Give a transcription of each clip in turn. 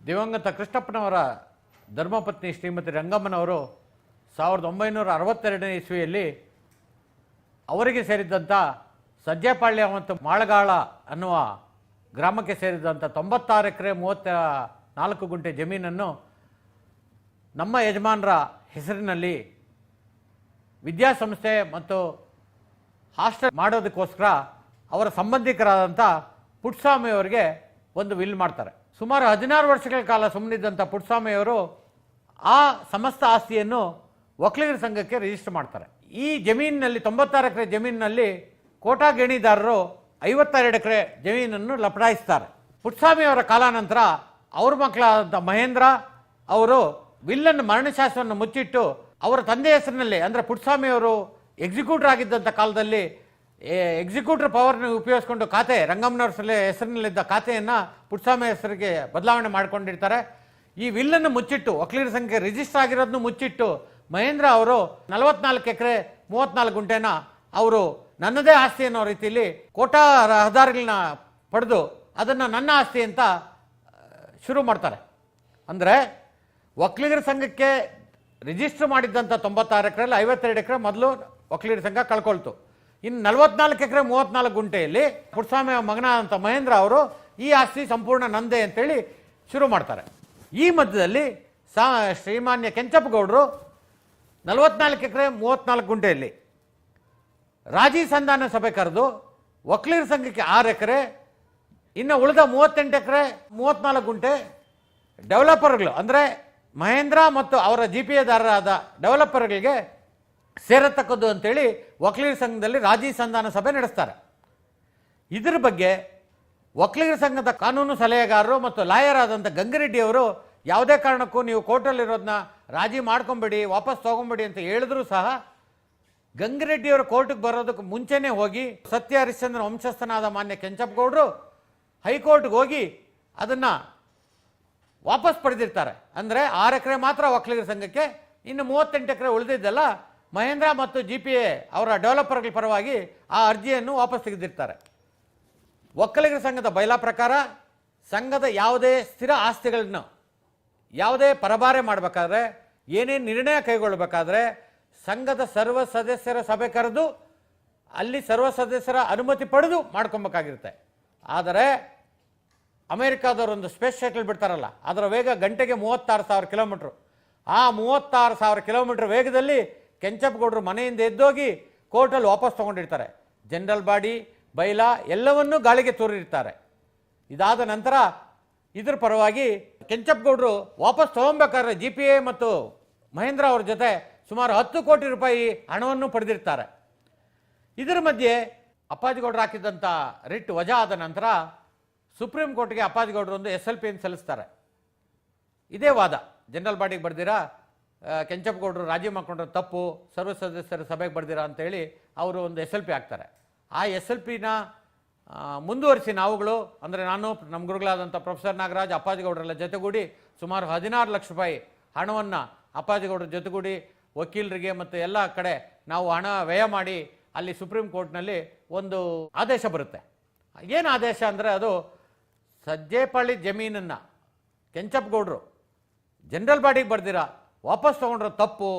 ದಿವಂಗತ ಕೃಷ್ಣಪ್ಪನವರ ಧರ್ಮಪತ್ನಿ ಶ್ರೀಮತಿ ರಂಗಮ್ಮನವರು ಸಾವಿರದ ಒಂಬೈನೂರ ಅರವತ್ತೆರಡನೇ ಇಸ್ವಿಯಲ್ಲಿ ಅವರಿಗೆ ಸೇರಿದ್ದಂಥ ಸಜ್ಜೆಪಾಳ್ಯ ಮತ್ತು ಮಾಳಗಾಳ ಅನ್ನುವ ಗ್ರಾಮಕ್ಕೆ ಸೇರಿದಂಥ ತೊಂಬತ್ತಾರು ಎಕರೆ ಮೂವತ್ತ ನಾಲ್ಕು ಗುಂಟೆ ಜಮೀನನ್ನು ನಮ್ಮ ಯಜಮಾನರ ಹೆಸರಿನಲ್ಲಿ ವಿದ್ಯಾಸಂಸ್ಥೆ ಮತ್ತು ಹಾಸ್ಟೆಲ್ ಮಾಡೋದಕ್ಕೋಸ್ಕರ ಅವರ ಸಂಬಂಧಿಕರಾದಂಥ ಪುಟ್ಸ್ವಾಮಿಯವರಿಗೆ ಒಂದು ವಿಲ್ ಮಾಡ್ತಾರೆ. ಸುಮಾರು ಹದಿನಾರು ವರ್ಷಗಳ ಕಾಲ ಸುಮ್ಮನಿದ್ದಂಥ ಪುಟ್ಸ್ವಾಮಿಯವರು ಆ ಸಮಸ್ತ ಆಸ್ತಿಯನ್ನು ಒಕ್ಕಲಿಗರ ಸಂಘಕ್ಕೆ ರಿಜಿಸ್ಟರ್ ಮಾಡ್ತಾರೆ. ಈ ಜಮೀನಿನಲ್ಲಿ, ತೊಂಬತ್ತಾರು ಎಕರೆ ಜಮೀನಿನಲ್ಲಿ ಕೋಟಾ ಗೇಣಿದಾರರು ಐವತ್ತೆರಡು ಎಕರೆ ಜಮೀನನ್ನು ಲಪಡಾಯಿಸ್ತಾರೆ. ಪುಟ್ಸ್ವಾಮಿಯವರ ಕಾಲಾನಂತರ ಅವ್ರ ಮಕ್ಕಳಾದಂಥ ಮಹೇಂದ್ರ ಅವರು ವಿಲ್ಲನ್ನು ಮರಣಶಾಸ್ತ್ರವನ್ನು ಮುಚ್ಚಿಟ್ಟು ಅವರ ತಂದೆ ಹೆಸರಿನಲ್ಲಿ, ಅಂದರೆ ಪುಟ್ಸ್ವಾಮಿಯವರು ಎಕ್ಸಿಕ್ಯೂಟರ್ ಆಗಿದ್ದಂಥ ಕಾಲದಲ್ಲಿ ಎಕ್ಸಿಕ್ಯೂಟರ್ ಪವರ್ನ ಉಪಯೋಗಿಸ್ಕೊಂಡು ಖಾತೆ, ರಂಗಮ್ಮನವ್ರ ಹೆಸರಿನಲ್ಲಿದ್ದ ಖಾತೆಯನ್ನು ಪುಟ್ಸಾಮಿ ಹೆಸರಿಗೆ ಬದಲಾವಣೆ ಮಾಡ್ಕೊಂಡಿರ್ತಾರೆ. ಈ ವಿಲ್ಲನ್ನು ಮುಚ್ಚಿಟ್ಟು, ವಕೀಲರ ಸಂಖ್ಯೆ ರಿಜಿಸ್ಟರ್ ಆಗಿರೋದನ್ನು ಮುಚ್ಚಿಟ್ಟು, ಮಹೇಂದ್ರ ಅವರು ನಲವತ್ನಾಲ್ಕು ಎಕರೆ, ಮೂವತ್ನಾಲ್ಕು ಗುಂಟೆನ ಅವರು ನನ್ನದೇ ಆಸ್ತಿ ಅನ್ನೋ ರೀತಿಯಲ್ಲಿ ಕೋಟಾ ರಹದಾರಿಗಳನ್ನ ಪಡೆದು ಅದನ್ನು ನನ್ನ ಆಸ್ತಿ ಅಂತ ಶುರು ಮಾಡ್ತಾರೆ. ಅಂದರೆ ವಕೀಲರ ಸಂಘಕ್ಕೆ ರಿಜಿಸ್ಟರ್ ಮಾಡಿದ್ದಂಥ ತೊಂಬತ್ತಾರು ಎಕರೆಯಲ್ಲಿ ಐವತ್ತೆರಡು ಎಕರೆ ಮೊದಲು ವಕೀಲರ ಸಂಘ ಕಳ್ಕೊಳ್ತು. ಇನ್ನು ನಲವತ್ನಾಲ್ಕು ಎಕರೆ, ಮೂವತ್ನಾಲ್ಕು ಗುಂಟೆಯಲ್ಲಿ ಪುಟ್ಸ್ವಾಮಿ ಮಗನ ಅಂತ ಮಹೇಂದ್ರ ಅವರು ಈ ಆಸ್ತಿ ಸಂಪೂರ್ಣ ನಂದೆ ಅಂತೇಳಿ ಶುರು ಮಾಡ್ತಾರೆ. ಈ ಮಧ್ಯದಲ್ಲಿ ಸಾ, ಶ್ರೀಮಾನ್ಯ ಕೆಂಚಪ್ಪಗೌಡರು ನಲವತ್ನಾಲ್ಕು ಎಕರೆ, ಮೂವತ್ನಾಲ್ಕು ಗುಂಟೆಯಲ್ಲಿ ರಾಜಿ ಸಂಧಾನ ಸಭೆ ಕರೆದು ವಕೀಲರ ಸಂಘಕ್ಕೆ ಆರು ಎಕರೆ, ಇನ್ನು ಉಳಿದ ಮೂವತ್ತೆಂಟು ಎಕರೆ, ಮೂವತ್ನಾಲ್ಕು ಗುಂಟೆ ಡೆವಲಪರ್ಗಳು, ಅಂದರೆ ಮಹೇಂದ್ರ ಮತ್ತು ಅವರ ಜಿ ಪಿ ಎದಾರರಾದ ಡೆವಲಪರ್ಗಳಿಗೆ ಸೇರತಕ್ಕದ್ದು ಅಂತೇಳಿ ವಕೀಲರ ಸಂಘದಲ್ಲಿ ರಾಜಿ ಸಂಧಾನ ಸಭೆ ನಡೆಸ್ತಾರೆ. ಇದರ ಬಗ್ಗೆ ವಕೀಲರ ಸಂಘದ ಕಾನೂನು ಸಲಹೆಗಾರರು ಮತ್ತು ಲಾಯರ್ ಆದಂಥ ಗಂಗರೆಡ್ಡಿಯವರು ಯಾವುದೇ ಕಾರಣಕ್ಕೂ ನೀವು ಕೋರ್ಟಲ್ಲಿರೋದನ್ನ ರಾಜಿ ಮಾಡ್ಕೊಂಬೇಡಿ, ವಾಪಸ್ ತೊಗೊಂಬೇಡಿ ಅಂತ ಹೇಳಿದ್ರು ಸಹ ಗಂಗರೆಡ್ಡಿಯವರು ಕೋರ್ಟಿಗೆ ಬರೋದಕ್ಕೆ ಮುಂಚೆನೇ ಹೋಗಿ ಸತ್ಯ ಹರಿಶ್ಚಂದ್ರ ವಂಶಸ್ಥನಾದ ಮಾನ್ಯ ಕೆಂಚಪ್ಪಗೌಡರು ಹೈಕೋರ್ಟ್ಗೆ ಹೋಗಿ ಅದನ್ನು ವಾಪಸ್ ಪಡೆದಿರ್ತಾರೆ. ಅಂದರೆ ಆರು ಎಕರೆ ಮಾತ್ರ ವಕೀಲರ ಸಂಘಕ್ಕೆ, ಇನ್ನು ಮೂವತ್ತೆಂಟು ಎಕರೆ ಉಳಿದಿದ್ದಲ್ಲ ಮಹೇಂದ್ರ ಮತ್ತು ಜಿ ಪಿ ಎ ಅವರ ಡೆವಲಪರ್ಗಳ ಪರವಾಗಿ ಆ ಅರ್ಜಿಯನ್ನು ವಾಪಸ್ ತೆಗೆದಿರ್ತಾರೆ. ಒಕ್ಕಲಿಗರ ಸಂಘದ ಬಯಲಾ ಪ್ರಕಾರ ಸಂಘದ ಯಾವುದೇ ಸ್ಥಿರ ಆಸ್ತಿಗಳನ್ನು ಯಾವುದೇ ಪರಭಾರೆ ಮಾಡಬೇಕಾದ್ರೆ, ಏನೇನು ನಿರ್ಣಯ ಕೈಗೊಳ್ಳಬೇಕಾದ್ರೆ ಸಂಘದ ಸರ್ವ ಸದಸ್ಯರ ಸಭೆ ಕರೆದು ಅಲ್ಲಿ ಸರ್ವ ಸದಸ್ಯರ ಅನುಮತಿ ಪಡೆದು ಮಾಡ್ಕೊಬೇಕಾಗಿರುತ್ತೆ. ಆದರೆ ಅಮೇರಿಕಾದವ್ರೊಂದು ಸ್ಪೇಸ್ ಶಟಲ್ ಬಿಡ್ತಾರಲ್ಲ, ಅದರ ವೇಗ ಗಂಟೆಗೆ ಮೂವತ್ತಾರು ಸಾವಿರ ಕಿಲೋಮೀಟ್ರು. ಆ ಮೂವತ್ತಾರು ಸಾವಿರ ಕಿಲೋಮೀಟ್ರ್ ವೇಗದಲ್ಲಿ ಕೆಂಚಪ್ಪಗೌಡರು ಮನೆಯಿಂದ ಎದ್ದೋಗಿ ಕೋರ್ಟಲ್ಲಿ ವಾಪಸ್ ತೊಗೊಂಡಿರ್ತಾರೆ. ಜನರಲ್ ಬಾಡಿ, ಬೈಲಾ ಎಲ್ಲವನ್ನೂ ಗಾಳಿಗೆ ತೋರಿರ್ತಾರೆ. ಇದಾದ ನಂತರ ಇದ್ರ ಪರವಾಗಿ ಕೆಂಚಪ್ಪಗೌಡರು ವಾಪಸ್ ತೊಗೊಬೇಕಾದ್ರೆ ಜಿ ಪಿ ಎ ಮತ್ತು ಮಹೇಂದ್ರ ಅವ್ರ ಜೊತೆ ಸುಮಾರು ಹತ್ತು ಕೋಟಿ ರೂಪಾಯಿ ಹಣವನ್ನು ಪಡೆದಿರ್ತಾರೆ. ಇದರ ಮಧ್ಯೆ ಅಪ್ಪಾಜಿಗೌಡರು ಹಾಕಿದ್ದಂಥ ರಿಟ್ ವಜಾ ಆದ ನಂತರ ಸುಪ್ರೀಂ ಕೋರ್ಟ್ಗೆ ಅಪ್ಪಾಜಿಗೌಡರು ಒಂದು ಎಸ್ ಎಲ್ ಪಿಯನ್ನು ಸಲ್ಲಿಸ್ತಾರೆ. ಇದೇ ವಾದ. ಜನರಲ್ ಬಾಡಿಗೆ ಬರ್ದಿರಾ? ಕೆಂಚಪ್ಪಗೌಡರು ರಾಜಿ ಮಾಡ್ಕೊಂಡ್ರೆ ತಪ್ಪು, ಸರ್ವ ಸದಸ್ಯರ ಸಭೆಗೆ ಬರ್ದಿರ ಅಂತೇಳಿ ಅವರು ಒಂದು ಎಸ್ ಎಲ್ ಪಿ ಹಾಕ್ತಾರೆ. ಆ ಎಸ್ ಎಲ್ ಪಿನ ಮುಂದುವರಿಸಿ ನಾವುಗಳು, ಅಂದರೆ ನಾನು, ನಮ್ಮ ಗುರುಗಳಾದಂಥ ಪ್ರೊಫೆಸರ್ ನಾಗರಾಜ್, ಅಪ್ಪಾಜಿಗೌಡರೆಲ್ಲ ಜೊತೆಗೂಡಿ ಸುಮಾರು ಹದಿನಾರು ಲಕ್ಷ ರೂಪಾಯಿ ಹಣವನ್ನು ಅಪ್ಪಾಜಿಗೌಡರ ಜೊತೆಗೂಡಿ ವಕೀಲರಿಗೆ ಮತ್ತು ಎಲ್ಲ ಕಡೆ ನಾವು ಹಣ ವ್ಯಯ ಮಾಡಿ ಅಲ್ಲಿ ಸುಪ್ರೀಂ ಕೋರ್ಟ್ನಲ್ಲಿ ಒಂದು ಆದೇಶ ಬರುತ್ತೆ. ಏನು ಆದೇಶ ಅಂದರೆ ಅದು ಸಜ್ಜೇಪಳ್ಳಿ ಜಮೀನನ್ನು ಕೆಂಚಪ್ಪಗೌಡರು ಜನರಲ್ ಬಾಡಿಗೆ ಬರ್ದಿರಾ ವಾಪಸ್ ತೊಗೊಂಡ್ರೆ ತಪ್ಪು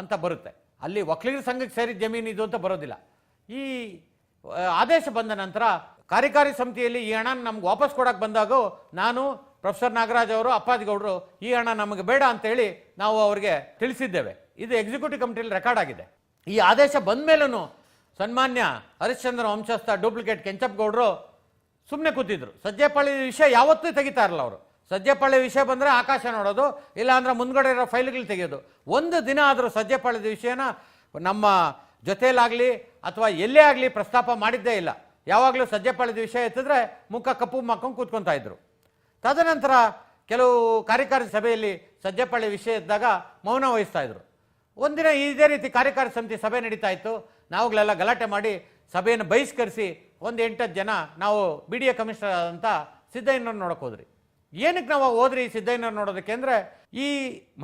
ಅಂತ ಬರುತ್ತೆ. ಅಲ್ಲಿ ಒಕ್ಕಲಿಗರ ಸಂಘಕ್ಕೆ ಸೇರಿದ ಜಮೀನು ಇದು ಅಂತ ಬರೋದಿಲ್ಲ. ಈ ಆದೇಶ ಬಂದ ನಂತರ ಕಾರ್ಯಕಾರಿ ಸಮಿತಿಯಲ್ಲಿ ಈ ಹಣ ನಮ್ಗೆ ವಾಪಸ್ ಕೊಡಕ್ಕೆ ಬಂದಾಗ ನಾನು ಪ್ರೊಫೆಸರ್ ನಾಗರಾಜ್ ಅವರು ಅಪ್ಪಾಜಿಗೌಡರು ಈ ಹಣ ನಮಗೆ ಬೇಡ ಅಂತೇಳಿ ನಾವು ಅವರಿಗೆ ತಿಳಿಸಿದ್ದೇವೆ. ಇದು ಎಕ್ಸಿಕ್ಯೂಟಿವ್ ಕಮಿಟಿಯಲ್ಲಿ ರೆಕಾರ್ಡ್ ಆಗಿದೆ. ಈ ಆದೇಶ ಬಂದ ಮೇಲೂ ಸನ್ಮಾನ್ಯ ಹರಿಶ್ಚಂದ್ರ ವಂಶಸ್ಥ ಡೂಪ್ಲಿಕೇಟ್ ಕೆಂಚಪ್ಪಗೌಡರು ಸುಮ್ಮನೆ ಕೂತಿದ್ರು. ಸಜ್ಜೆಪಾಳಿ ವಿಷಯ ಯಾವತ್ತೂ ತೆಗಿತಾ ಇರಲ್ಲ ಅವರು. ಸಜ್ಜೆಪಾಳ್ಯ ವಿಷಯ ಬಂದರೆ ಆಕಾಶ ನೋಡೋದು ಇಲ್ಲ ಅಂದ್ರೆ ಮುಂದ್ಗಡೆ ಇರೋ ಫೈಲ್ಗಳು ತೆಗೆಯೋದು. ಒಂದು ದಿನ ಆದರೂ ಸಜ್ಜೆಪಾಳ್ಯದ ವಿಷಯನ ನಮ್ಮ ಜೊತೆಯಲ್ಲಾಗಲಿ ಅಥವಾ ಎಲ್ಲೇ ಆಗಲಿ ಪ್ರಸ್ತಾಪ ಮಾಡಿದ್ದೇ ಇಲ್ಲ. ಯಾವಾಗಲೂ ಸಜ್ಜೆಪಾಳ್ಯದ ವಿಷಯ ಎತ್ತಿದ್ರೆ ಮುಖ ಕಪ್ಪು ಮಾಕೊಂಡು ಕೂತ್ಕೊತಾ ಇದ್ರು. ತದನಂತರ ಕೆಲವು ಕಾರ್ಯಕಾರಿ ಸಭೆಯಲ್ಲಿ ಸಜ್ಜೆಪಾಳ್ಯ ವಿಷಯ ಇದ್ದಾಗ ಮೌನ ವಹಿಸ್ತಾ ಇದ್ರು. ಒಂದಿನ ಇದೇ ರೀತಿ ಕಾರ್ಯಕಾರಿ ಸಮಿತಿ ಸಭೆ ನಡೀತಾ ಇತ್ತು. ನಾವುಗಳೆಲ್ಲ ಗಲಾಟೆ ಮಾಡಿ ಸಭೆಯನ್ನು ಬಹಿಷ್ಕರಿಸಿ ಒಂದು ಎಂಟತ್ತು ಜನ ನಾವು ಬಿ ಡಿ ಎ ಕಮಿಷನರ್ ಆದಂಥ ಸಿದ್ದಯ್ಯನವ್ರು ನೋಡೋಕೆ ಹೋದ್ರಿ. ಏನಕ್ಕೆ ನಾವು ಹೋದ್ರಿ ಸಿದ್ದಯ್ಯನವ್ರು ನೋಡೋದಕ್ಕೆ ಅಂದರೆ ಈ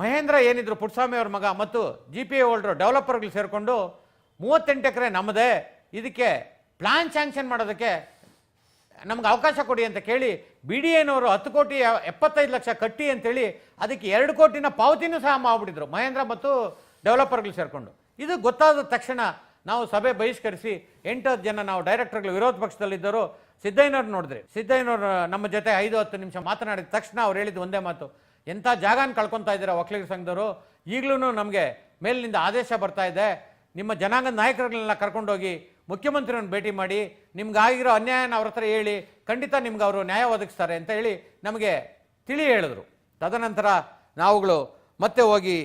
ಮಹೇಂದ್ರ ಏನಿದ್ರು ಪುಟ್ಸ್ವಾಮಿ ಅವ್ರ ಮಗ ಮತ್ತು ಜಿ ಪಿ ಎ ಹೋಲ್ಡ್ರು ಡೆವಲಪರ್ಗಳು ಸೇರಿಕೊಂಡು ಮೂವತ್ತೆಂಟು ಎಕರೆ ನಮ್ಮದೇ, ಇದಕ್ಕೆ ಪ್ಲಾನ್ ಸ್ಯಾಂಕ್ಷನ್ ಮಾಡೋದಕ್ಕೆ ನಮ್ಗೆ ಅವಕಾಶ ಕೊಡಿ ಅಂತ ಕೇಳಿ ಬಿ ಡಿ ಎನವರು ಹತ್ತು ಕೋಟಿ ಎಪ್ಪತ್ತೈದು ಲಕ್ಷ ಕಟ್ಟಿ ಅಂತೇಳಿ ಅದಕ್ಕೆ ಎರಡು ಕೋಟಿನ ಪಾವತಿನೂ ಸಹ ಮಾಡಿಬಿಟ್ಟಿದ್ರು, ಮಹೇಂದ್ರ ಮತ್ತು ಡೆವಲಪರ್ಗಳು ಸೇರಿಕೊಂಡು. ಇದು ಗೊತ್ತಾದ ತಕ್ಷಣ ನಾವು ಸಭೆ ಬಹಿಷ್ಕರಿಸಿ ಎಂಟು ಜನ ನಾವು ಡೈರೆಕ್ಟರ್ಗಳು ವಿರೋಧ ಪಕ್ಷದಲ್ಲಿದ್ದರು ಸಿದ್ದಯ್ಯನವ್ರು ನೋಡಿದ್ರಿ. ಸಿದ್ದಯ್ಯನವ್ರು, ನಮ್ಮ ಜೊತೆ ಐದು, ಹತ್ತು ನಿಮಿಷ ಮಾತನಾಡಿದ ತಕ್ಷಣ ಅವ್ರು ಹೇಳಿದ್ದು ಒಂದೇ ಮಾತು. ಎಂಥ ಜಾಗನ ಕಳ್ಕೊತಾ ಇದ್ದೀರಾ ಒಕ್ಕಲಿಗರ ಸಂಘದವರು? ಈಗಲೂ ನಮಗೆ ಮೇಲಿನಿಂದ ಆದೇಶ ಬರ್ತಾ ಇದೆ. ನಿಮ್ಮ ಜನಾಂಗದ ನಾಯಕರುಗಳನ್ನೆಲ್ಲ ಕರ್ಕೊಂಡೋಗಿ ಮುಖ್ಯಮಂತ್ರಿಯನ್ನು ಭೇಟಿ ಮಾಡಿ, ನಿಮ್ಗಾಗಿರೋ ಅನ್ಯಾಯನ ಅವ್ರ ಹತ್ರ ಹೇಳಿ, ಖಂಡಿತ ನಿಮ್ಗೆ ಅವರು ನ್ಯಾಯ ಒದಗಿಸ್ತಾರೆ ಅಂತ ಹೇಳಿ ನಮಗೆ ತಿಳಿ ಹೇಳಿದ್ರು. ತದನಂತರ ನಾವುಗಳು ಮತ್ತೆ ಹೋಗಿ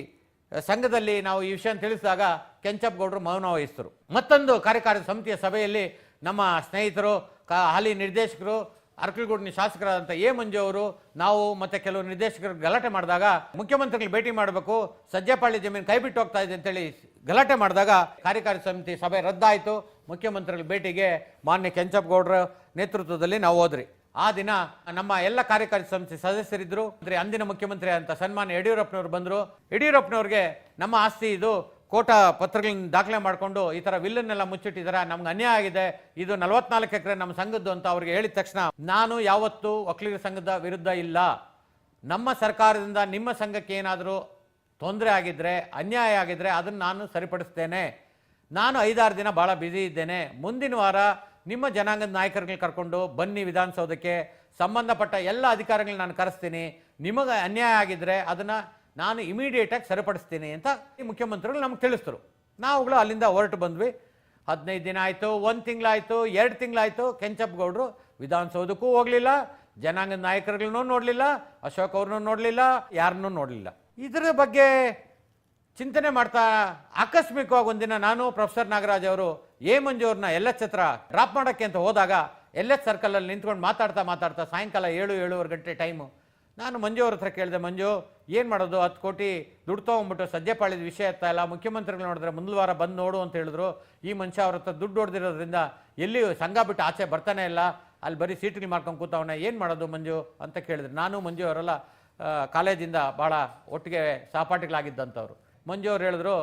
ಸಂಘದಲ್ಲಿ ನಾವು ಈ ವಿಷಯ ತಿಳಿಸಿದಾಗ ಕೆಂಚಪ್ಪ ಗೌಡರು ಮೌನ ವಹಿಸಿದರು ಮತ್ತೊಂದು ಕಾರ್ಯಕಾರಿ ಸಮಿತಿಯ ಸಭೆಯಲ್ಲಿ ನಮ್ಮ ಸ್ನೇಹಿತರು ಕಾ ಹಾಲಿ ನಿರ್ದೇಶಕರು ಅರ್ಕಲ್ಗೂಡಿನ ಶಾಸಕರಾದಂಥ ಎ. ಮಂಜು ಅವರು, ನಾವು ಮತ್ತು ಕೆಲವು ನಿರ್ದೇಶಕರು ಗಲಾಟೆ ಮಾಡಿದಾಗ ಮುಖ್ಯಮಂತ್ರಿಗಳು ಭೇಟಿ ಮಾಡಬೇಕು, ಸಜ್ಜೆಪಾಳ್ಯ ಜಮೀನು ಕೈ ಬಿಟ್ಟು ಹೋಗ್ತಾ ಇದೆ ಅಂತೇಳಿ ಗಲಾಟೆ ಮಾಡಿದಾಗ ಕಾರ್ಯಕಾರಿ ಸಮಿತಿ ಸಭೆ ರದ್ದಾಯಿತು. ಮುಖ್ಯಮಂತ್ರಿಗಳ ಭೇಟಿಗೆ ಮಾನ್ಯ ಕೆಂಚಪ್ಪಗೌಡರ ನೇತೃತ್ವದಲ್ಲಿ ನಾವು ಹೋದ್ರಿ. ಆ ದಿನ ನಮ್ಮ ಎಲ್ಲ ಕಾರ್ಯಕಾರಿ ಸಮಿತಿ ಸದಸ್ಯರಿದ್ದರು ಅಂದರೆ ಅಂದಿನ ಮುಖ್ಯಮಂತ್ರಿ ಅಂತ ಸನ್ಮಾನ್ಯ ಯಡಿಯೂರಪ್ಪನವರು ಬಂದರು. ಯಡಿಯೂರಪ್ಪನವ್ರಿಗೆ ನಮ್ಮ ಆಸ್ತಿ ಇದು. ಕೋಟ ಪತ್ರಗಳನ್ನ ದಾಖಲೆ ಮಾಡಿಕೊಂಡು ಈ ಥರ ವಿಲ್ಲನ್ನೆಲ್ಲ ಮುಚ್ಚಿಟ್ಟಿದ್ದಾರೆ. ನಮ್ಗೆ ಅನ್ಯಾಯ ಆಗಿದೆ. ಇದು ನಲವತ್ನಾಲ್ಕು ಎಕರೆ ನಮ್ಮ ಸಂಘದ್ದು ಅಂತ ಅವ್ರಿಗೆ ಹೇಳಿದ ತಕ್ಷಣ ನಾನು ಯಾವತ್ತೂ ಒಕ್ಕಲಿಗರ ಸಂಘದ ವಿರುದ್ಧ ಇಲ್ಲ. ನಮ್ಮ ಸರ್ಕಾರದಿಂದ ನಿಮ್ಮ ಸಂಘಕ್ಕೆ ಏನಾದರೂ ತೊಂದರೆ ಆಗಿದ್ದರೆ ಅನ್ಯಾಯ ಆಗಿದ್ದರೆ ಅದನ್ನು ನಾನು ಸರಿಪಡಿಸ್ತೇನೆ. ನಾನು ಐದಾರು ದಿನ ಭಾಳ ಬ್ಯುಸಿ ಇದ್ದೇನೆ. ಮುಂದಿನ ವಾರ ನಿಮ್ಮ ಜನಾಂಗದ ನಾಯಕರುಗಳನ್ನ ಕರ್ಕೊಂಡು ಬನ್ನಿ ವಿಧಾನಸೌಧಕ್ಕೆ. ಸಂಬಂಧಪಟ್ಟ ಎಲ್ಲ ಅಧಿಕಾರಿಗಳನ್ನ ನಾನು ಕರೆಸ್ತೀನಿ. ನಿಮಗೆ ಅನ್ಯಾಯ ಆಗಿದ್ದರೆ ಅದನ್ನು ನಾನು ಇಮಿಡಿಯೇಟಾಗಿ ಸರಿಪಡಿಸ್ತೀನಿ ಅಂತ ಈ ಮುಖ್ಯಮಂತ್ರಿಗಳು ನಮ್ಗೆ ತಿಳಿಸ್ತರು ನಾವುಗಳು ಅಲ್ಲಿಂದ ಹೊರಟು ಬಂದ್ವಿ. ಹದಿನೈದು ದಿನ ಆಯಿತು, ಒಂದು ತಿಂಗಳಾಯಿತು, ಎರಡು ತಿಂಗಳಾಯಿತು ಕೆಂಚಪ್ಪ ಗೌಡರು ವಿಧಾನಸೌಧಕ್ಕೂ ಹೋಗಲಿಲ್ಲ, ಜನಾಂಗದ ನಾಯಕರುಗಳನ್ನೂ ನೋಡಲಿಲ್ಲ, ಅಶೋಕ್ ಅವ್ರನ್ನೂ ನೋಡಲಿಲ್ಲ, ಯಾರನ್ನೂ ನೋಡಲಿಲ್ಲ. ಇದರ ಬಗ್ಗೆ ಚಿಂತನೆ ಮಾಡ್ತಾ ಆಕಸ್ಮಿಕವಾಗಿ ಒಂದಿನ ನಾನು ಪ್ರೊಫೆಸರ್ ನಾಗರಾಜ್ ಅವರು, ಎ ಮಂಜು ಅವ್ರನ್ನ ಎಲ್ ಎಚ್ ಹತ್ರ ಡ್ರಾಪ್ ಮಾಡೋಕ್ಕೆ ಅಂತ ಹೋದಾಗ, ಎಲ್ ಎಚ್ ಸರ್ಕಲಲ್ಲಿ ನಿಂತ್ಕೊಂಡು ಮಾತಾಡ್ತಾ ಮಾತಾಡ್ತಾ ಸಾಯಂಕಾಲ ಏಳು, ಏಳುವರೆ ಗಂಟೆ ಟೈಮು, ನಾನು ಮಂಜು ಅವ್ರ ಹತ್ರ ಕೇಳಿದೆ, ಮಂಜು ಏನು ಮಾಡೋದು? ಹತ್ತು ಕೋಟಿ ದುಡ್ಡು ತೊಗೊಂಬಿಟ್ಟು ಸದ್ಯಪಾಳಿದ ವಿಷಯ ಎತ್ತಾ ಇಲ್ಲ ಮುಖ್ಯಮಂತ್ರಿಗಳು ನೋಡಿದ್ರೆ ಮುಂದಿನ ವಾರ ಬಂದು ನೋಡು ಅಂತ ಹೇಳಿದ್ರು. ಈ ಮನುಷ್ಯ ಅವ್ರ ಹತ್ರ ದುಡ್ಡು ಹೊಡೆದಿರೋದ್ರಿಂದ ಎಲ್ಲಿಯೂ ಸಂಘ ಬಿಟ್ಟು ಆಚೆ ಬರ್ತಾನೆ ಇಲ್ಲ. ಅಲ್ಲಿ ಬರೀ ಸೀಟ್ಗಳು ಮಾಡ್ಕೊಂಡು ಕೂತವನ. ಏನು ಮಾಡೋದು ಮಂಜು ಅಂತ ಕೇಳಿದ್ರು. ನಾನು ಮಂಜು ಅವರೆಲ್ಲ ಕಾಲೇಜಿಂದ ಭಾಳ ಒಟ್ಟಿಗೆ ಸಹಪಾಠಿಗಳಾಗಿದ್ದಂಥವ್ರು. ಮಂಜು ಅವ್ರು ಹೇಳಿದ್ರು,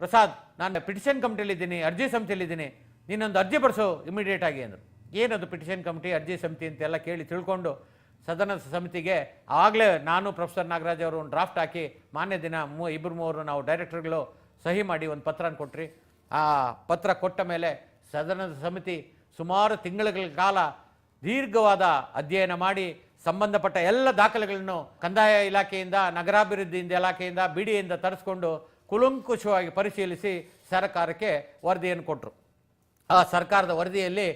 ಪ್ರಸಾದ್, ನಾನು ಪಿಟಿಷನ್ ಕಮಿಟಿಲಿದ್ದೀನಿ ಅರ್ಜಿ ಸಮಿತಿಯಲ್ಲಿದ್ದೀನಿ. ನೀನೊಂದು ಅರ್ಜಿ ಬರೆಸು ಇಮಿಡಿಯೇಟ್ ಆಗಿ ಅಂದರು. ಏನದು ಪಿಟಿಷನ್ ಕಮಿಟಿ, ಅರ್ಜಿ ಸಮಿತಿ ಅಂತೆಲ್ಲ ಕೇಳಿ ತಿಳ್ಕೊಂಡು ಸದನ ಸಮಿತಿಗೆ ಆವಾಗಲೇ ನಾನು ಪ್ರೊಫೆಸರ್ ನಾಗರಾಜ್ ಅವರು ಒಂದು ಡ್ರಾಫ್ಟ್ ಹಾಕಿ ಮಾನ್ಯ ದಿನ ಮೂ ಇಬ್ಬರು ಮೂವರು ನಾವು ಡೈರೆಕ್ಟರ್ಗಳು ಸಹಿ ಮಾಡಿ ಒಂದು ಪತ್ರನ ಕೊಟ್ರಿ. ಆ ಪತ್ರ ಕೊಟ್ಟ ಮೇಲೆ ಸದನದ ಸಮಿತಿ ಸುಮಾರು ತಿಂಗಳುಗಳ ಕಾಲ ದೀರ್ಘವಾದ ಅಧ್ಯಯನ ಮಾಡಿ ಸಂಬಂಧಪಟ್ಟ ಎಲ್ಲ ದಾಖಲೆಗಳನ್ನು ಕಂದಾಯ ಇಲಾಖೆಯಿಂದ ನಗರಾಭಿವೃದ್ಧಿ ಇಲಾಖೆಯಿಂದ, ಬಿಡಿಯಿಂದ ತರಿಸ್ಕೊಂಡು ಕುಲಂಕುಷವಾಗಿ ಪರಿಶೀಲಿಸಿ ಸರ್ಕಾರಕ್ಕೆ ವರದಿಯನ್ನು ಕೊಟ್ಟರು ಆ ಸರ್ಕಾರದ ವರದಿಯಲ್ಲಿ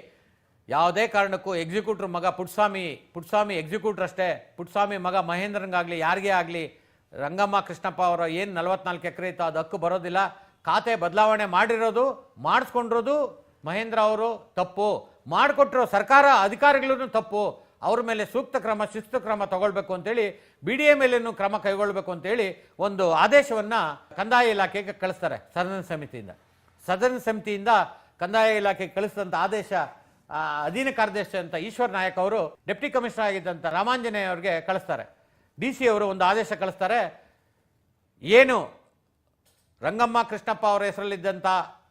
ಯಾವುದೇ ಕಾರಣಕ್ಕೂ ಎಕ್ಸಿಕ್ಯೂಟ್ರ್ ಮಗ ಪುಟ್ಸ್ವಾಮಿ ಪುಟ್ಸ್ವಾಮಿ ಎಕ್ಸಿಕ್ಯೂಟ್ರ್ ಅಷ್ಟೇ. ಪುಟ್ಸ್ವಾಮಿ ಮಗ ಮಹೇಂದ್ರಂಗಾಗಲಿ ಯಾರಿಗೇ ಆಗಲಿ, ರಂಗಮ್ಮ ಕೃಷ್ಣಪ್ಪ ಅವರ ಏನು ನಲವತ್ನಾಲ್ಕು ಎಕರೆ ಇತ್ತು ಅದು ಹಕ್ಕು ಬರೋದಿಲ್ಲ. ಖಾತೆ ಬದಲಾವಣೆ ಮಾಡಿರೋದು, ಮಾಡಿಸ್ಕೊಂಡಿರೋದು ಮಹೇಂದ್ರ ಅವರು ತಪ್ಪು. ಮಾಡಿಕೊಟ್ಟಿರೋ ಸರ್ಕಾರ ಅಧಿಕಾರಿಗಳೂ ತಪ್ಪು. ಅವ್ರ ಮೇಲೆ ಸೂಕ್ತ ಕ್ರಮ, ಶಿಸ್ತು ಕ್ರಮ ತಗೊಳ್ಬೇಕು ಅಂತೇಳಿ ಬಿ ಡಿ ಎ ಮೇಲೇನು ಕ್ರಮ ಕೈಗೊಳ್ಬೇಕು ಅಂತೇಳಿ ಒಂದು ಆದೇಶವನ್ನು ಕಂದಾಯ ಇಲಾಖೆಗೆ ಕಳಿಸ್ತಾರೆ ಸದನ ಸಮಿತಿಯಿಂದ. ಸದನ ಸಮಿತಿಯಿಂದ ಕಂದಾಯ ಇಲಾಖೆಗೆ ಕಳಿಸಿದಂಥ ಆದೇಶ ಅಧೀನ ಕಾರ್ಯದರ್ಶಿ ಅಂತ ಈಶ್ವರ್ ನಾಯಕ್ ಅವರು ಡೆಪ್ಟಿ ಕಮಿಷನರ್ ಆಗಿದ್ದಂಥ ರಾಮಾಂಜನೇಯ ಅವ್ರಿಗೆ ಕಳಿಸ್ತಾರೆ. ಡಿ ಸಿ ಅವರು ಒಂದು ಆದೇಶ ಕಳಿಸ್ತಾರೆ. ಏನು? ರಂಗಮ್ಮ ಕೃಷ್ಣಪ್ಪ ಅವರ ಹೆಸರಲ್ಲಿದ್ದಂಥ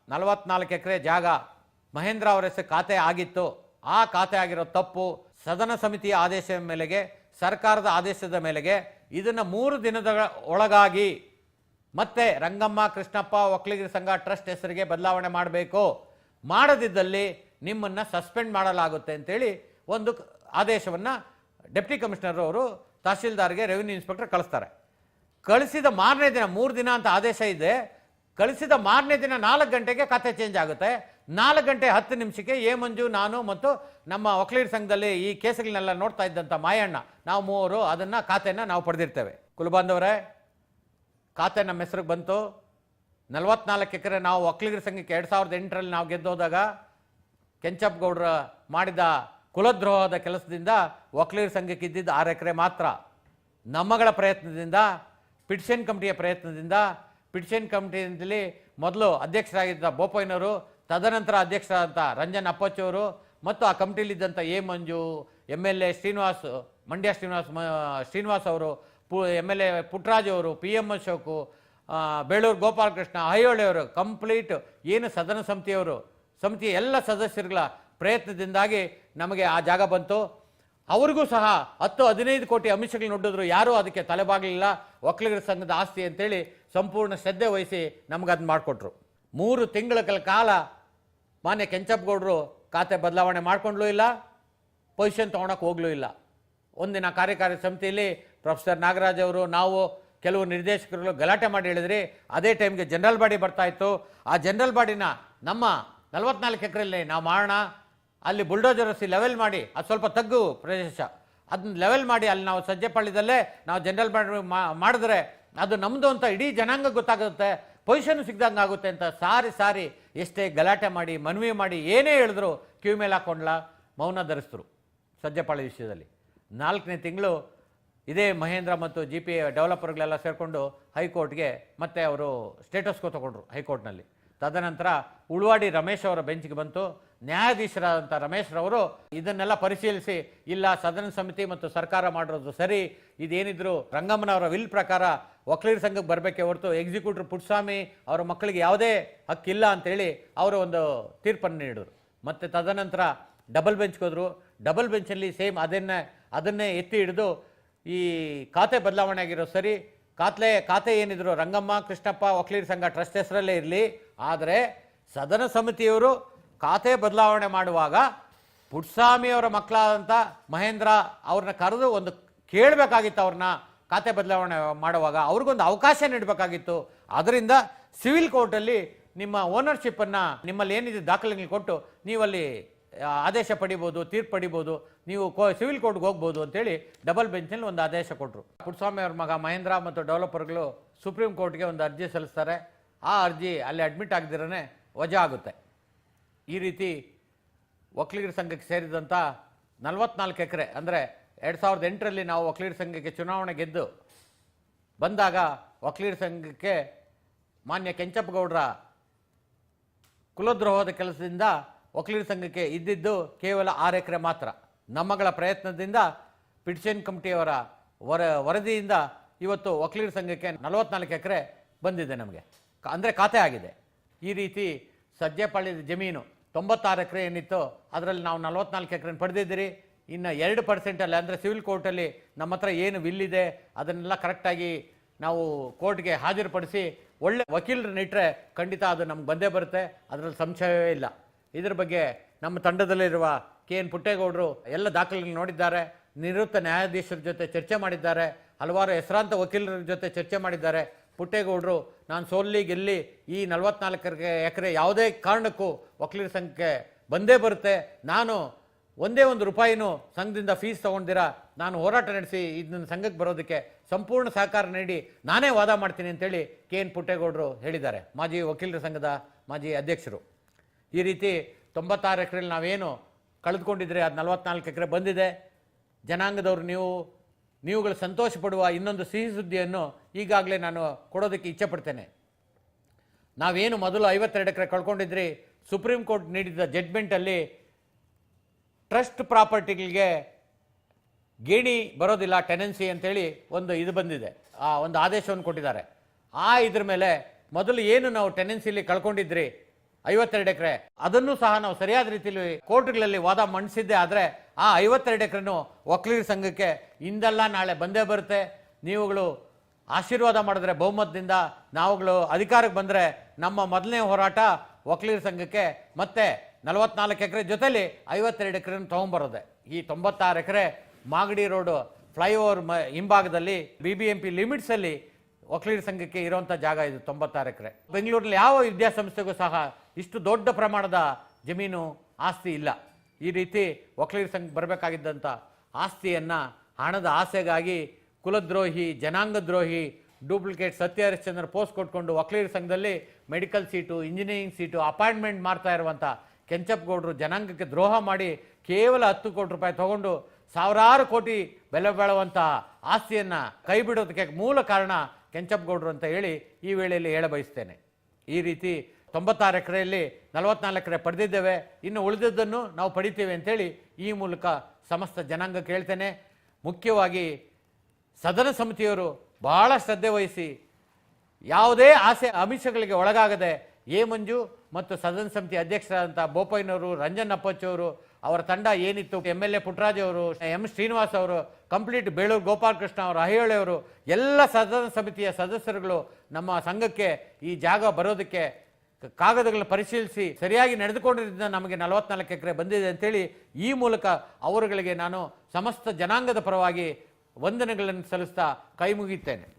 ನಲವತ್ನಾಲ್ಕು ಎಕರೆ ಜಾಗ ಮಹೇಂದ್ರ ಅವರ ಹೆಸರು ಖಾತೆ ಆಗಿತ್ತು. ಆ ಖಾತೆ ಆಗಿರೋ ತಪ್ಪು ಸದನ ಸಮಿತಿಯ ಆದೇಶದ ಮೇಲೆಗೆ, ಸರ್ಕಾರದ ಆದೇಶದ ಮೇಲೆಗೆ ಇದನ್ನು ಮೂರು ದಿನದ ಒಳಗಾಗಿ ಮತ್ತೆ ರಂಗಮ್ಮ ಕೃಷ್ಣಪ್ಪ ಒಕ್ಕಲಿಗರ ಸಂಘ, ಟ್ರಸ್ಟ್ ಹೆಸರಿಗೆ ಬದಲಾವಣೆ ಮಾಡಬೇಕು. ಮಾಡದಿದ್ದಲ್ಲಿ ನಿಮ್ಮನ್ನು ಸಸ್ಪೆಂಡ್ ಮಾಡಲಾಗುತ್ತೆ ಅಂತೇಳಿ ಒಂದು ಆದೇಶವನ್ನು ಡೆಪ್ಟಿ ಕಮಿಷನರ್ ಅವರು ತಹಶೀಲ್ದಾರ್ಗೆ ರೆವಿನ್ಯೂ ಇನ್ಸ್ಪೆಕ್ಟರ್ ಕಳಿಸ್ತಾರೆ. ಕಳಿಸಿದ ಮಾರನೇ ದಿನ, ಮೂರು ದಿನ ಅಂತ ಆದೇಶ ಇದೆ. ಕಳಿಸಿದ ಮಾರನೇ ದಿನ ನಾಲ್ಕು ಗಂಟೆಗೆ ಕತೆ ಚೇಂಜ್ ಆಗುತ್ತೆ. ನಾಲ್ಕು ಗಂಟೆ ಹತ್ತು ನಿಮಿಷಕ್ಕೆ ಎ ಮಂಜು, ನಾನು ಮತ್ತು ನಮ್ಮ ವಕೀಲರ ಸಂಘದಲ್ಲಿ ಈ ಕೇಸುಗಳನ್ನೆಲ್ಲ ನೋಡ್ತಾ ಇದ್ದಂಥ ಮಾಯಣ್ಣ, ನಾವು ಮೂವರು ಅದನ್ನು ಖಾತೆಯನ್ನು ನಾವು ಪಡೆದಿರ್ತೇವೆ. ಕುಲಬಾಂಧವರೇ ಖಾತೆ ನಮ್ಮ ಹೆಸರಿಗೆ ಬಂತು. ನಲವತ್ನಾಲ್ಕು ಎಕರೆ ನಾವು ವಕೀಲರ ಸಂಘಕ್ಕೆ ಎರಡು ಸಾವಿರದ ಎಂಟರಲ್ಲಿ ನಾವು ಗೆದ್ದೋದಾಗ ಕೆಂಚಪ್ಪ ಗೌಡ್ರ ಮಾಡಿದ ಕುಲದ್ರೋಹದ ಕೆಲಸದಿಂದ ವಕೀಲರ ಸಂಘಕ್ಕೆ ಇದ್ದಿದ್ದ ಆರು ಎಕರೆ ಮಾತ್ರ. ನಮ್ಮಗಳ ಪ್ರಯತ್ನದಿಂದ, ಪಿಟಿಷನ್ ಕಮಿಟಿಯ ಪ್ರಯತ್ನದಿಂದ, ಪಿಟಿಷನ್ ಕಮಿಟಿಯಲ್ಲಿ ಮೊದಲು ಅಧ್ಯಕ್ಷರಾಗಿದ್ದ ಬೋಪಯ್ಯನವರು, ತದನಂತರ ಅಧ್ಯಕ್ಷರಾದಂಥ ರಂಜನ್ ಅಪ್ಪಚ್ಚವರು, ಮತ್ತು ಆ ಕಮಿಟಿಲಿದ್ದಂಥ A Manju M L A Srinivas, Mandya Srinivas Srinivas ಅವರು, ಪು ಎಂ ಎಲ್ ಎ ಪುಟ್ಟರಾಜು ಅವರು ಪಿ ಎಂ ಅಶೋಕು ಬೇಳೂರು ಗೋಪಾಲಕೃಷ್ಣ ಐಹೊಳೆಯವರು ಕಂಪ್ಲೀಟ್ ಏನು ಸದನ ಸಮಿತಿಯವರು ಸಮಿತಿಯ ಎಲ್ಲ ಸದಸ್ಯರುಗಳ ಪ್ರಯತ್ನದಿಂದಾಗಿ ನಮಗೆ ಆ ಜಾಗ ಬಂತು. ಅವ್ರಿಗೂ ಸಹ ಹತ್ತು ಹದಿನೈದು ಕೋಟಿ ಅಂಶಗಳು ನೋಡಿದ್ರು, ಯಾರೂ ಅದಕ್ಕೆ ತಲೆಬಾಗಲಿಲ್ಲ ಒಕ್ಕಲಿಗರ ಸಂಘದ ಆಸ್ತಿ ಅಂತೇಳಿ ಸಂಪೂರ್ಣ ಶ್ರದ್ಧೆ ವಹಿಸಿ ನಮ್ಗೆ ಅದನ್ನ ಮಾಡಿಕೊಟ್ರು. ಮೂರು ತಿಂಗಳ ಕಾಲ ಮಾನ್ಯ ಕೆಂಚಪ್ಪಗೌಡರು ಖಾತೆ ಬದಲಾವಣೆ ಮಾಡ್ಕೊಂಡ್ಲೂ ಇಲ್ಲ, ಪೊಸಿಷನ್ ತೊಗೊಳಕ್ಕೆ ಹೋಗ್ಲೂ ಇಲ್ಲ. ಒಂದಿನ ಕಾರ್ಯಕಾರಿ ಸಮಿತಿಯಲ್ಲಿ ಪ್ರೊಫೆಸರ್ ನಾಗರಾಜ್ ಅವರು, ನಾವು ಕೆಲವು ನಿರ್ದೇಶಕರುಗಳು ಗಲಾಟೆ ಮಾಡಿ ಹೇಳಿದ್ರಿ, ಅದೇ ಟೈಮ್ಗೆ ಜನರಲ್ ಬಾಡಿ ಬರ್ತಾ ಇತ್ತು. ಆ ಜನರಲ್ ಬಾಡಿನ ನಮ್ಮ ನಲವತ್ನಾಲ್ಕು ಎಕರೆಯಲ್ಲಿ ನಾವು ಮಾಡೋಣ ಅಲ್ಲಿ ಬುಲ್ಡೋಜರ್ ಲೆವೆಲ್ ಮಾಡಿ, ಅದು ಸ್ವಲ್ಪ ತಗ್ಗು ಪ್ರದೇಶ. ಅದನ್ನ ಲೆವೆಲ್ ಮಾಡಿ, ಅಲ್ಲಿ ನಾವು ಸಜ್ಜೆಪಾಳ್ಯದಲ್ಲೇ ನಾವು ಜನರಲ್ ಮಾಡಿದ್ರೆ ಅದು ನಮ್ಮದು ಅಂತ ಇಡೀ ಜನಾಂಗ ಗೊತ್ತಾಗುತ್ತೆ. ಪೊಸಿಷನ್ ಸಿಗ್ದಂಗೆ ಆಗುತ್ತೆ ಅಂತ ಸಾರಿ ಸಾರಿ ಎಷ್ಟೇ ಗಲಾಟೆ ಮಾಡಿ, ಮನವಿ ಮಾಡಿ, ಏನೇ ಹೇಳಿದ್ರು ಕ್ಯೂ ಮೇಲೆ ಹಾಕೊಂಡ್ಲ, ಮೌನ ಧರಿಸಿದ್ರು ಸಜ್ಜೆಪಾಳ್ಯ ವಿಷಯದಲ್ಲಿ. ನಾಲ್ಕನೇ ತಿಂಗಳು ಇದೇ ಮಹೇಂದ್ರ ಮತ್ತು ಜಿ ಪಿ ಡೆವಲಪರ್ಗಳೆಲ್ಲ ಸೇರಿಕೊಂಡು ಹೈಕೋರ್ಟ್ಗೆ ಮತ್ತೆ ಅವರು ಸ್ಟೇಟಸ್ಗೂ ತಗೊಂಡ್ರು ಹೈಕೋರ್ಟ್ನಲ್ಲಿ. ತದನಂತರ ಉಳ್ವಾಡಿ ರಮೇಶ್ ಅವರ ಬೆಂಚ್ಗೆ ಬಂತು. ನ್ಯಾಯಾಧೀಶರಾದಂಥ ರಮೇಶ್ ರವರು ಇದನ್ನೆಲ್ಲ ಪರಿಶೀಲಿಸಿ, ಇಲ್ಲ ಸದನ ಸಮಿತಿ ಮತ್ತು ಸರ್ಕಾರ ಮಾಡಿರೋದು ಸರಿ, ಇದೇನಿದ್ರು ರಂಗಮ್ಮನವರ ವಿಲ್ ಪ್ರಕಾರ ವಕೀಲರ ಸಂಘಕ್ಕೆ ಬರಬೇಕೆ ಹೊರತು ಎಕ್ಸಿಕ್ಯೂಟಿವ್ ಪುಟ್ಸ್ವಾಮಿ ಅವರ ಮಕ್ಕಳಿಗೆ ಯಾವುದೇ ಹಕ್ಕಿಲ್ಲ ಅಂತೇಳಿ ಅವರು ಒಂದು ತೀರ್ಪನ್ನು ನೀಡಿದರು. ಮತ್ತು ತದನಂತರ ಡಬಲ್ ಬೆಂಚ್ಗೆ ಹೋದರು. ಡಬಲ್ ಬೆಂಚಲ್ಲಿ ಸೇಮ್ ಅದನ್ನೇ ಅದನ್ನೇ ಎತ್ತಿ ಹಿಡಿದು ಈ ಖಾತೆ ಬದಲಾವಣೆ ಆಗಿರೋ ಸರಿ ಖಾತೆ ಖಾತೆ ಏನಿದ್ರು ರಂಗಮ್ಮ, ಕೃಷ್ಣಪ್ಪ, ವಕೀಲರ ಸಂಘ ಟ್ರಸ್ಟ್ ಹೆಸರಲ್ಲೇ ಇರಲಿ ಆದರೆ ಸದನ ಸಮಿತಿಯವರು ಖಾತೆ ಬದಲಾವಣೆ ಮಾಡುವಾಗ ಪುಟ್ಸ್ವಾಮಿಯವರ ಮಕ್ಕಳಾದಂಥ ಮಹೇಂದ್ರ ಅವ್ರನ್ನ ಕರೆದು ಒಂದು ಕೇಳಬೇಕಾಗಿತ್ತು ಅವ್ರನ್ನ ಖಾತೆ ಬದಲಾವಣೆ ಮಾಡುವಾಗ ಅವ್ರಿಗೊಂದು ಅವಕಾಶ ನೀಡಬೇಕಾಗಿತ್ತು. ಅದರಿಂದ ಸಿವಿಲ್ ಕೋರ್ಟಲ್ಲಿ ನಿಮ್ಮ ಓನರ್ಶಿಪ್ಪನ್ನು ನಿಮ್ಮಲ್ಲಿ ಏನಿದೆ ದಾಖಲೆಗಳು ಕೊಟ್ಟು ನೀವಲ್ಲಿ ಆದೇಶ ಪಡಿಬೋದು, ತೀರ್ಪು ಪಡಿಬೋದು, ನೀವು ಕೋ, ಸಿವಿಲ್ ಕೋರ್ಟ್ಗೆ ಹೋಗ್ಬೋದು ಅಂತೇಳಿ ಡಬಲ್ ಬೆಂಚಲ್ಲಿ ಒಂದು ಆದೇಶ ಕೊಟ್ಟರು ಪುಟ್ಟಸ್ವಾಮಿ ಅವ್ರ ಮಗ ಮಹೇಂದ್ರ ಮತ್ತು ಡೆವಲಪರ್ಗಳು ಸುಪ್ರೀಂ ಕೋರ್ಟ್ಗೆ ಒಂದು ಅರ್ಜಿ ಸಲ್ಲಿಸ್ತಾರೆ. ಆ ಅರ್ಜಿ ಅಲ್ಲಿ ಅಡ್ಮಿಟ್ ಆಗದಿರೇ ವಜಾ ಆಗುತ್ತೆ. ಈ ರೀತಿ ಒಕ್ಕಲಿಗರ ಸಂಘಕ್ಕೆ ಸೇರಿದಂಥ ನಲವತ್ನಾಲ್ಕು ಎಕರೆ, ಅಂದರೆ ಎರಡು ಸಾವಿರದ ಎಂಟರಲ್ಲಿ ನಾವು ಒಕ್ಕಲಿಗರ ಸಂಘಕ್ಕೆ ಚುನಾವಣೆ ಗೆದ್ದು ಬಂದಾಗ ಒಕ್ಕಲಿಗರ ಸಂಘಕ್ಕೆ ಮಾನ್ಯ ಕೆಂಚಪ್ಪಗೌಡರ ಕುಲದ್ರೋಹದ ಕೆಲಸದಿಂದ ಒಕ್ಕಲಿಗರ ಸಂಘಕ್ಕೆ ಇದ್ದಿದ್ದು ಕೇವಲ ಆರು ಎಕರೆ ಮಾತ್ರ. ನಮ್ಮಗಳ ಪ್ರಯತ್ನದಿಂದ ಪಿಟಿಷನ್ ಕಮಿಟಿಯವರ ವರ, ವರದಿಯಿಂದ ಇವತ್ತು ಒಕ್ಕಲಿಗರ ಸಂಘಕ್ಕೆ ನಲವತ್ನಾಲ್ಕು ಎಕರೆ ಬಂದಿದೆ ನಮಗೆ. ಅಂದರೆ ಖಾತೆ ಆಗಿದೆ. ಈ ರೀತಿ ಸದ್ಯಪಾಳ್ಯದ ಜಮೀನು ತೊಂಬತ್ತಾರು ಎಕರೆ ಏನಿತ್ತು ಅದರಲ್ಲಿ ನಾವು ನಲವತ್ನಾಲ್ಕು ಎಕರೆ ಪಡೆದಿದ್ದೀರಿ. ಇನ್ನು ಎರಡು ಪರ್ಸೆಂಟಲ್ಲಿ ಅಂದರೆ ಸಿವಿಲ್ ಕೋರ್ಟಲ್ಲಿ ನಮ್ಮ ಹತ್ರ ಏನು ವಿಲ್ ಇದೆ ಅದನ್ನೆಲ್ಲ ಕರೆಕ್ಟಾಗಿ ನಾವು ಕೋರ್ಟ್ಗೆ ಹಾಜರುಪಡಿಸಿ ಒಳ್ಳೆ ವಕೀಲರನ್ನ ಇಟ್ಟರೆ ಖಂಡಿತ ಅದು ನಮ್ಗೆ ಬಂದೇ ಬರುತ್ತೆ. ಅದರಲ್ಲಿ ಸಂಶಯವೇ ಇಲ್ಲ. ಇದ್ರ ಬಗ್ಗೆ ನಮ್ಮ ತಂಡದಲ್ಲಿರುವ ಕೆ ಎನ್ ಪುಟ್ಟೇಗೌಡರು ಎಲ್ಲ ದಾಖಲೆಗಳು ನೋಡಿದ್ದಾರೆ. ನಿವೃತ್ತ ನ್ಯಾಯಾಧೀಶರ ಜೊತೆ ಚರ್ಚೆ ಮಾಡಿದ್ದಾರೆ. ಹಲವಾರು ಹೆಸರಾಂತ ವಕೀಲರ ಜೊತೆ ಚರ್ಚೆ ಮಾಡಿದ್ದಾರೆ. ಪುಟ್ಟೇಗೌಡರು ನಾನು ಸೋಲ್ಲಿ ಗೆಲ್ಲಿ ಈ ನಲವತ್ನಾಲ್ಕು ಎಕರೆ ಯಾವುದೇ ಕಾರಣಕ್ಕೂ ವಕೀಲರ ಸಂಘಕ್ಕೆ ಬಂದೇ ಬರುತ್ತೆ. ನಾನು ಒಂದೇ ಒಂದು ರೂಪಾಯಿನೂ ಸಂಘದಿಂದ ಫೀಸ್ ತೊಗೊಂಡಿರ ನಾನು ಹೋರಾಟ ನಡೆಸಿ ಇದನ್ನ ಸಂಘಕ್ಕೆ ಬರೋದಕ್ಕೆ ಸಂಪೂರ್ಣ ಸಹಕಾರ ನೀಡಿ ನಾನೇ ವಾದ ಮಾಡ್ತೀನಿ ಅಂತೇಳಿ ಕೆ ಎನ್ ಪುಟ್ಟೇಗೌಡರು ಹೇಳಿದ್ದಾರೆ. ಮಾಜಿ ವಕೀಲರ ಸಂಘದ ಮಾಜಿ ಅಧ್ಯಕ್ಷರು. ಈ ರೀತಿ ತೊಂಬತ್ತಾರು ಎಕರೆಯಲ್ಲಿ ನಾವೇನು ಕಳೆದುಕೊಂಡಿದ್ರೆ ಅದು ನಲವತ್ನಾಲ್ಕು ಎಕರೆ ಬಂದಿದೆ. ಜನಾಂಗದವರು ನೀವು ನೀವುಗಳು ಸಂತೋಷ ಪಡುವ ಇನ್ನೊಂದು ಸಿಹಿ ಸುದ್ದಿಯನ್ನು ಈಗಾಗಲೇ ನಾನು ಕೊಡೋದಕ್ಕೆ ಇಚ್ಛೆ ಪಡ್ತೇನೆ ನಾವೇನು ಮೊದಲು ಐವತ್ತೆರಡು ಎಕರೆ ಕಳ್ಕೊಂಡಿದ್ರಿ, ಸುಪ್ರೀಂ ಕೋರ್ಟ್ ನೀಡಿದ ಜಡ್ಮೆಂಟಲ್ಲಿ ಟ್ರಸ್ಟ್ ಪ್ರಾಪರ್ಟಿಗಳಿಗೆ ಗೇಣಿ ಬರೋದಿಲ್ಲ, ಟೆನೆನ್ಸಿ ಅಂತೇಳಿ ಒಂದು ಇದು ಬಂದಿದೆ. ಆ ಒಂದು ಆದೇಶವನ್ನು ಕೊಟ್ಟಿದ್ದಾರೆ. ಆ ಇದ್ರ ಮೇಲೆ ಮೊದಲು ಏನು ನಾವು ಟೆನೆನ್ಸಿಲಿ ಕಳ್ಕೊಂಡಿದ್ರಿ, ಐವತ್ತೆರಡು ಎಕರೆ, ಅದನ್ನು ಸಹ ನಾವು ಸರಿಯಾದ ರೀತಿಯಲ್ಲಿ ಕೋರ್ಟ್ಗಳಲ್ಲಿ ವಾದ ಮಂಡಿಸಿದ್ದೆ ಆದರೆ ಆ ಐವತ್ತೆರಡು ಎಕರೆನು ಒಕ್ಕಲಿಗರ ಸಂಘಕ್ಕೆ ಇಂದಲ್ಲ ನಾಳೆ ಬಂದೇ ಬರುತ್ತೆ. ನೀವುಗಳು ಆಶೀರ್ವಾದ ಮಾಡಿದ್ರೆ ಬಹುಮತದಿಂದ ನಾವುಗಳು ಅಧಿಕಾರಕ್ಕೆ ಬಂದರೆ ನಮ್ಮ ಮೊದಲನೇ ಹೋರಾಟ ಒಕ್ಕಲಿಗರ ಸಂಘಕ್ಕೆ ಮತ್ತೆ ನಲವತ್ನಾಲ್ಕು ಎಕರೆ ಜೊತೆಲಿ ಐವತ್ತೆರಡು ಎಕರೆ ತೊಗೊಂಬರೋದೆ. ಈ ತೊಂಬತ್ತಾರು ಎಕರೆ ಮಾಗಡಿ ರೋಡು ಫ್ಲೈಓವರ್ ಮ ಹಿಂಭಾಗದಲ್ಲಿ ಬಿ ಬಿ ಎಂ ಪಿ ಲಿಮಿಟ್ಸಲ್ಲಿ ಒಕ್ಕಲಿಗರ ಸಂಘಕ್ಕೆ ಇರುವಂಥ ಜಾಗ ಇದು, ತೊಂಬತ್ತಾರು ಎಕರೆ. ಬೆಂಗಳೂರಲ್ಲಿ ಯಾವ ವಿದ್ಯಾಸಂಸ್ಥೆಗೂ ಸಹ ಇಷ್ಟು ದೊಡ್ಡ ಪ್ರಮಾಣದ ಜಮೀನು ಆಸ್ತಿ ಇಲ್ಲ. ಈ ರೀತಿ ಒಕ್ಕಲಿಗರ ಸಂಘ ಬರಬೇಕಾಗಿದ್ದಂಥ ಆಸ್ತಿಯನ್ನು ಹಣದ ಆಸೆಗಾಗಿ ಕುಲದ್ರೋಹಿ, ಜನಾಂಗದ್ರೋಹಿ ಡೂಪ್ಲಿಕೇಟ್ ಸತ್ಯ ಹರಿಶ್ಚಂದ್ರ ಪೋಸ್ಟ್ ಕೊಟ್ಕೊಂಡು ಒಕ್ಕಲಿಗರ ಸಂಘದಲ್ಲಿ medical seat engineering seat appointment ಮಾಡ್ತಾ ಇರುವಂಥ ಕೆಂಚಪ್ಪಗೌಡರು ಜನಾಂಗಕ್ಕೆ ದ್ರೋಹ ಮಾಡಿ ಕೇವಲ ಹತ್ತು ಕೋಟಿ ರೂಪಾಯಿ ತಗೊಂಡು ಸಾವಿರಾರು ಕೋಟಿ ಬೆಲೆ ಬಾಳುವಂಥ ಆಸ್ತಿಯನ್ನು ಕೈ ಬಿಡೋದಕ್ಕೆ ಮೂಲ ಕಾರಣ ಕೆಂಚಪ್ಪಗೌಡರು ಅಂತ ಹೇಳಿ ಈ ವೇಳೆಯಲ್ಲಿ ಹೇಳಬಯಸ್ತೇನೆ. ಈ ರೀತಿ ತೊಂಬತ್ತಾರು ಎಕರೆಯಲ್ಲಿ ನಲವತ್ನಾಲ್ಕು ಎಕರೆ ಪಡೆದಿದ್ದೇವೆ. ಇನ್ನು ಉಳಿದದ್ದನ್ನು ನಾವು ಪಡಿತೇವೆ ಅಂತೇಳಿ ಈ ಮೂಲಕ ಸಮಸ್ತ ಜನಾಂಗ ಕೇಳ್ತೇನೆ. ಮುಖ್ಯವಾಗಿ ಸದನ ಸಮಿತಿಯವರು ಬಹಳ ಶ್ರದ್ಧೆ ವಹಿಸಿ ಯಾವುದೇ ಆಸೆ ಅಮಿಷಗಳಿಗೆ ಒಳಗಾಗದೆ ಎ ಮಂಜು ಮತ್ತು ಸದನ ಸಮಿತಿ ಅಧ್ಯಕ್ಷರಾದಂಥ ಬೋಪಯ್ಯನವರು, ರಂಜನ್ ಅಪ್ಪಚ್ಚವರು, ಅವರ ತಂಡ ಏನಿತ್ತು ಎಂ ಎಲ್ ಎ ಪುಟ್ಟರಾಜ್ ಅವರು, ಎಂ ಶ್ರೀನಿವಾಸ್ ಅವರು, ಕಂಪ್ಲೀಟ್ ಬೇಳೂರು ಗೋಪಾಲಕೃಷ್ಣ ಅವರು ಅಹಿಹೊಳೆಯವರು ಎಲ್ಲ ಸದನ ಸಮಿತಿಯ ಸದಸ್ಯರುಗಳು ನಮ್ಮ ಸಂಘಕ್ಕೆ ಈ ಜಾಗ ಬರೋದಕ್ಕೆ ಕಾಗದಗಳನ್ನ ಪರಿಶೀಲಿಸಿ ಸರಿಯಾಗಿ ನಡೆದುಕೊಂಡಿದ್ದರಿಂದ ನಮಗೆ ನಲವತ್ನಾಲ್ಕು ಎಕರೆ ಬಂದಿದೆ ಅಂತೇಳಿ ಈ ಮೂಲಕ ಅವರುಗಳಿಗೆ ನಾನು ಸಮಸ್ತ ಜನಾಂಗದ ಪರವಾಗಿ ವಂದನೆಗಳನ್ನು ಸಲ್ಲಿಸ್ತಾ ಕೈ ಮುಗಿಯುತ್ತೇನೆ.